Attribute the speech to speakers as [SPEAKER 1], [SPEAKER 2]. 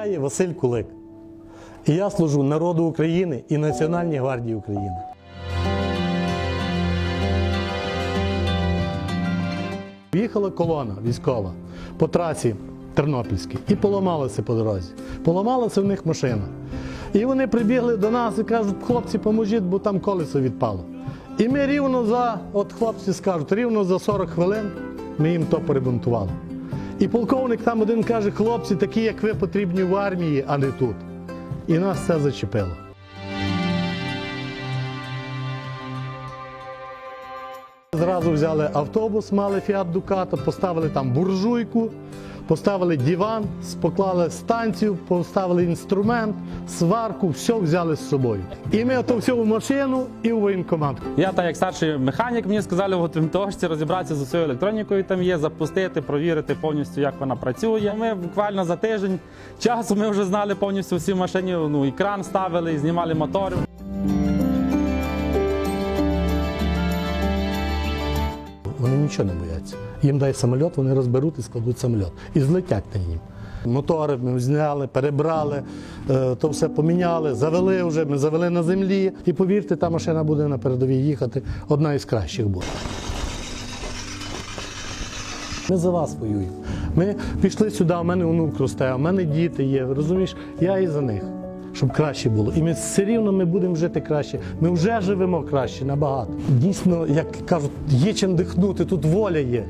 [SPEAKER 1] Я є Василь Кулик. І я служу народу України і Національній гвардії України. Їхала колона військова по трасі Тернопільській і поламалася по дорозі. Поламалася в них машина. І вони прибігли до нас і кажуть, хлопці, поможіть, бо там колесо відпало. І ми рівно за, от хлопці скажуть, рівно за 40 хвилин ми їм то поремонтували. І полковник там один каже, хлопці, такі, як ви, потрібні в армії, а не тут. І нас це зачепило. Зразу взяли автобус, мали Фіат Дукато, поставили там буржуйку, поставили диван, поклали станцію, поставили інструмент, сварку, все взяли з собою. І ми то все в машину і в воєнкомат.
[SPEAKER 2] Я, так як старший механік, мені сказали в готовності розібратися з усією електронікою там є, запустити, провірити повністю, як вона працює. Ми буквально за тиждень часу ми вже знали повністю всі машині, ну, екран ставили, знімали мотори.
[SPEAKER 1] Нічого не бояться. Їм дай самоліт, вони розберуть і складуть самоліт. І злетять на нім. Мотори ми зняли, перебрали, е, то все поміняли, завели вже, ми завели на землі. І повірте, та машина буде на передовій їхати, одна із кращих буде. Ми за вас воюємо. Ми пішли сюди, у мене онук росте, у мене діти є. Розумієш, я і за них, щоб краще було. І ми все рівно ми будемо жити краще. Ми вже живемо краще набагато. Дійсно, як кажуть, є чим дихнути, тут воля є.